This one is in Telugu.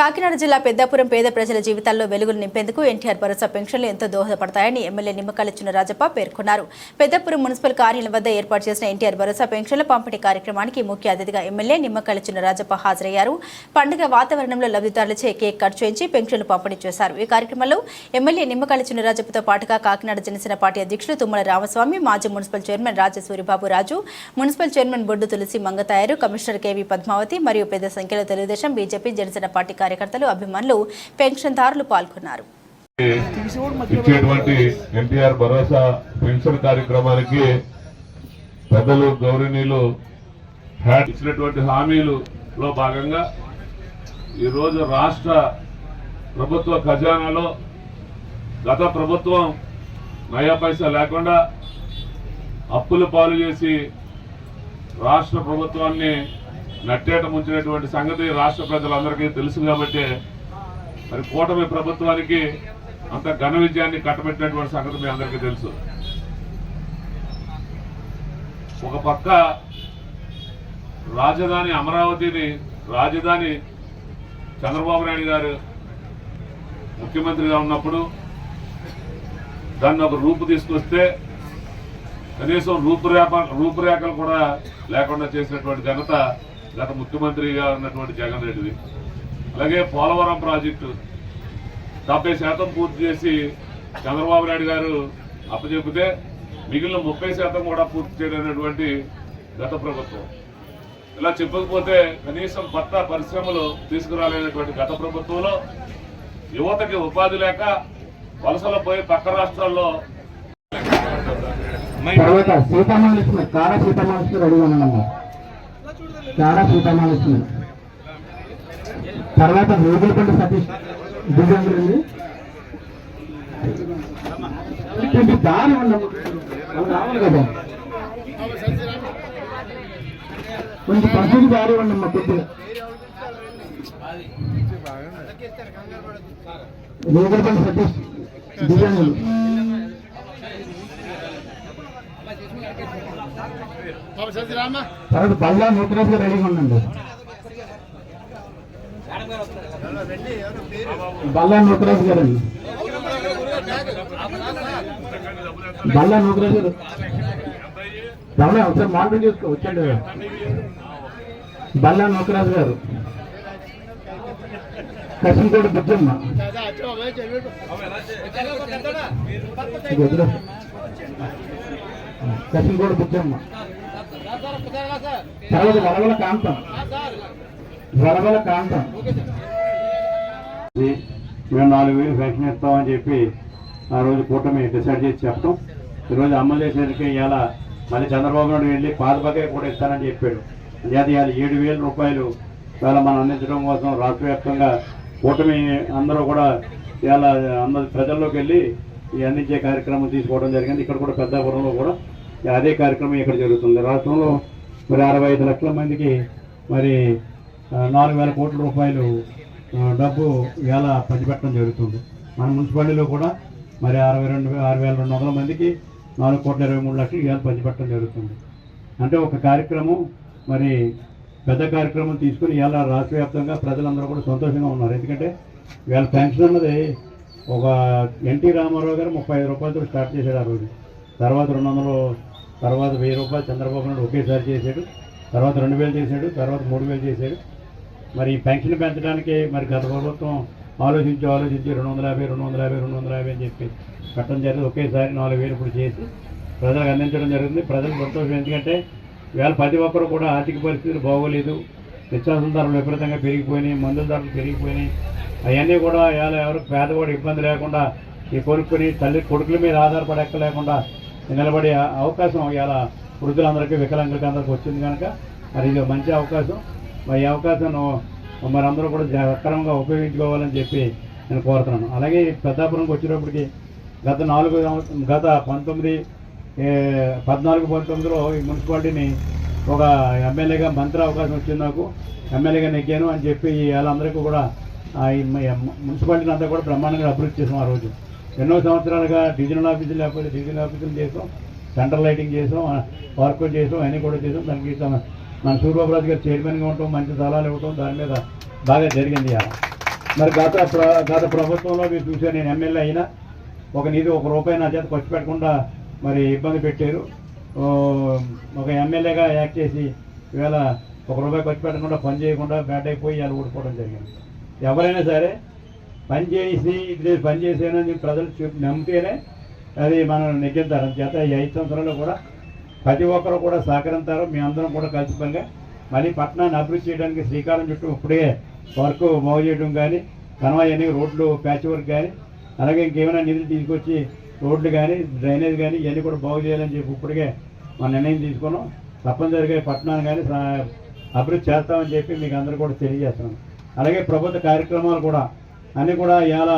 కాకినాడ జిల్లా పెద్దాపురం పేద ప్రజల జీవితాల్లో వెలుగులు నింపేందుకు ఎన్టీఆర్ భరోసా పెన్షన్లు ఎంతో దోహదపడతాయని ఎమ్మెల్యే నిమ్మకాయల చిన్నరాజప్ప పేర్కొన్నారు. పెద్దాపురం మున్సిపల్ కార్యాలయం వద్ద ఏర్పాటు చేసిన ఎన్టీఆర్ భరోసా పెన్షన్ల పంపిణీ కార్యక్రమానికి ముఖ్య అతిథిగా ఎమ్మెల్యే నిమ్మకాయల చిన్నరాజప్ప హాజరయ్యారు. పండుగ వాతావరణంలో లబ్ధిదారులచే కేక్ కట్ చేయించి పెన్షన్లు పంపిణీ చేశారు. ఈ కార్యక్రమంలో ఎమ్మెల్యే నిమ్మకాయల చిన్నరాజప్పతో పాటుగా కాకినాడ జనసేన పార్టీ అధ్యక్షులు తుమ్మల రామస్వామి మాజీ municipal chairman Rajasuribabu Raju municipal chairman Boddu Tulasi Mangatayaru commissioner KV Padmavathi మరియు పెద్ద సంఖ్యలో తెలుగుదేశం బీజేపీ జనసేన పార్టీ కార్యకర్తలు అభిమానులు పెన్షన్దారులు పాల్గొన్నారు. ఇచ్చేటువంటి ఎన్టీఆర్ భరోసా పెన్షన్ కార్యక్రమానికి పెద్దలు గౌరవనీయులు ఇచ్చినటువంటి ఇచ్చినటువంటి హామీలులో భాగంగా ఈరోజు రాష్ట్ర ప్రభుత్వ ఖజానాలో గత ప్రభుత్వం నయా పైసా లేకుండా అప్పులు పాలు చేసి రాష్ట్ర ప్రభుత్వాన్ని నట్టేట ముంచినటువంటి సంగతి రాష్ట్ర ప్రజలందరికీ తెలుసు కాబట్టి మరి కూటమి ప్రభుత్వానికి అంత ఘన విజయాన్ని కట్టబెట్టినటువంటి సంగతి మీ అందరికీ తెలుసు. ఒక పక్క రాజధాని అమరావతిని రాజధాని చంద్రబాబు నాయుడు గారు ముఖ్యమంత్రిగా ఉన్నప్పుడు దాన్ని ఒక రూపు తీసుకొస్తే కనీసం రూపురేఖ రూపురేఖలు కూడా లేకుండా చేసినటువంటి ఘనత గత ముఖ్యమంత్రిగా ఉన్నటువంటి జగన్ రెడ్డిది. అలాగే పోలవరం ప్రాజెక్టు డెబ్బై శాతం పూర్తి చేసి చంద్రబాబు నాయుడు గారు అప్పచెప్పితే మిగిలిన ముప్పై శాతం కూడా పూర్తి చేయలేనటువంటి గత ప్రభుత్వం. ఇలా చెప్పకపోతే కనీసం కొత్త పరిశ్రమలు తీసుకురాలేనటువంటి గత ప్రభుత్వంలో యువతకి ఉపాధి లేక వలసలు పోయి పక్క రాష్ట్రాల్లో తర్వాత సీతామహాలక్ష్మి కాడ సీతామహాలక్ష్మి రెడీగా చాలా కాడ సీతామహాలక్ష్మి తర్వాత రోగులపల్లి సతీష్ దివ్యాంగులు ఇటువంటి దారి ఉన్నాము రావాలి కదా. కొంచెం పసుపు దారి ఉండమ్మా కొద్దిగా రోగులపల్లి సతీష్ దివ్యాంగులు తర్వాత బల్లా నూతరాజు రెడీగా ఉండండి. బల్లా నూతరాజు గారండి బల్లా నూతరాజు గారు రమణ ఒకసారి మానిటర్ చేసుకో వచ్చండి. బల్లా నూతరాజు గారు. కసింకోటి బుజ్జమ్మ. ఇది వదిలేయ్. బుద్ధమ్మ తర్వాత వరవల కాంతం. వరవల కాంతం. మేము నాలుగు వేలు పెన్షన్ ఇస్తామని చెప్పి ఆ రోజు కూటమి డిసైడ్ చేసి చెప్తాం ఈరోజు అమలు చేసేందుకు ఇవాళ మళ్ళీ చంద్రబాబు నాయుడు వెళ్ళి పాత కూడా ఇస్తానని చెప్పాడు. అంచేత ఇవాళ ఏడు వేల రూపాయలు ఇవాళ మనం అందించడం కోసం రాష్ట్ర వ్యాప్తంగా కూటమి అందరూ కూడా ఇవాళ అందరి ప్రజల్లోకి వెళ్ళి ఈ అందించే కార్యక్రమం తీసుకోవడం జరిగింది. ఇక్కడ కూడా పెద్దాపురంలో కూడా అదే కార్యక్రమం ఇక్కడ జరుగుతుంది. రాష్ట్రంలో మరి అరవై ఐదు లక్షల మందికి మరి నాలుగు వేల కోట్ల రూపాయలు డబ్బు ఇవాళ పంచిపెట్టడం జరుగుతుంది. మన మున్సిపాలిటీలో కూడా మరి అరవై రెండు ఆరు వేల రెండు వందల మందికి నాలుగు కోట్ల ఇరవై మూడు లక్షలు ఇవాళ పంచిపెట్టడం జరుగుతుంది. అంటే ఒక కార్యక్రమం మరి పెద్ద కార్యక్రమం తీసుకుని ఇవాళ రాష్ట్ర వ్యాప్తంగా ప్రజలందరూ కూడా సంతోషంగా ఉన్నారు. ఎందుకంటే ఇవాళ పెన్షన్ అన్నది ఒక ఎన్టీ రామారావు గారు ముప్పై ఐదు రూపాయలతో స్టార్ట్ చేశాడు ఆ రోజు. తర్వాత రెండు వందలు తర్వాత వెయ్యి రూపాయలు చంద్రబాబు నాయుడు ఒకేసారి చేశాడు. తర్వాత రెండు వేలు చేశాడు తర్వాత మూడు వేలు చేశాడు. మరి ఈ పెన్షన్ పెంచడానికి మరి గత ప్రభుత్వం ఆలోచించి ఆలోచించి రెండు వందల యాభై రెండు వందల యాభై రెండు వందల యాభై అని చెప్పి కట్టడం జరిగింది. ఒకేసారి నాలుగు వేలు ఇప్పుడు చేసి ప్రజలకు అందించడం జరిగింది. ప్రజలకు సంతోషం. ఎందుకంటే ఇవాళ ప్రతి ఒక్కరు కూడా ఆర్థిక పరిస్థితులు బాగోలేదు. నిత్యావసర ధరలు విపరీతంగా పెరిగిపోయినాయి మందుల ధరలు పెరిగిపోయినాయి. అవన్నీ కూడా ఇవాళ ఎవరు పేదవాడు ఇబ్బంది లేకుండా ఈ కొనుక్కొని తల్లి కొడుకుల మీద ఆధారపడక్క లేకుండా నిలబడే అవకాశం ఇలా వృద్ధులందరికీ వికలాంగులకి అందరికీ వచ్చింది కనుక మరి ఇది మంచి అవకాశం. మరి ఈ అవకాశం మరి అందరూ కూడా సక్రమంగా ఉపయోగించుకోవాలని చెప్పి నేను కోరుతున్నాను. అలాగే పెద్దాపురంకి వచ్చేటప్పటికి గత నాలుగు సంవత్సరం గత పంతొమ్మిది పద్నాలుగు పంతొమ్మిదిలో ఈ మున్సిపాలిటీని ఒక ఎమ్మెల్యేగా మంత్రి అవకాశం వచ్చింది నాకు. ఎమ్మెల్యేగా నెగ్గాను అని చెప్పి వాళ్ళందరికీ కూడా ఈ మున్సిపాలిటీని అంతా కూడా బ్రహ్మాండంగా అభివృద్ధి చేసాం ఆ రోజు. ఎన్నో సంవత్సరాలుగా డివిజనల్ ఆఫీసులు లేకపోతే డివిజనల్ ఆఫీసులు చేసాం సెంట్రల్ లైటింగ్ చేసాం వర్క్ చేసాం అన్నీ కూడా చేసాం. దానికి మన సూర్యబాబురాజు గారు చైర్మన్గా ఉండటం మంచి సలహాలు ఇవ్వటం దాని మీద బాగా జరిగింది మరి గత గత ప్రభుత్వంలో మీరు చూసే నేను ఎమ్మెల్యే అయినా ఒక నిధి ఒక రూపాయి నా చేత ఖర్చు పెట్టకుండా మరి ఇబ్బంది పెట్టారు. ఒక ఎమ్మెల్యేగా యాక్ట్ చేసి ఇవాళ ఒక రూపాయి ఖర్చు పెట్టకుండా పని చేయకుండా బ్యాట్ అయిపోయి ఇవాళ ఓడిపోవడం జరిగింది. ఎవరైనా సరే పని చేసి ఇది పని చేసానని ప్రజలు చెప్పి నమ్మితేనే అది మనం నెగ్గిస్తారు చేత ఈ ఐదు సంవత్సరాలు కూడా ప్రతి ఒక్కరు కూడా సహకరిస్తారు. మీ అందరం కూడా కలిసిపంగా మళ్ళీ పట్టణాన్ని అభివృద్ధి చేయడానికి శ్రీకారం చుట్టూ ఇప్పుడే వర్క్ బాగు చేయడం కానీ కనవాయని రోడ్లు ప్యాచ్ వర్క్ కానీ అలాగే ఇంకేమైనా నిధులు తీసుకొచ్చి రోడ్లు కానీ డ్రైనేజ్ కానీ ఇవన్నీ కూడా బాగు చేయాలని చెప్పి ఇప్పటికే మన నిర్ణయం తీసుకున్నాం. తప్పనిసరిగా పట్టణాన్ని కానీ సా- అభివృద్ధి చేస్తామని చెప్పి మీకు అందరూ కూడా తెలియజేస్తున్నాం. అలాగే ప్రభుత్వ కార్యక్రమాలు కూడా అని కూడా ఇవాళ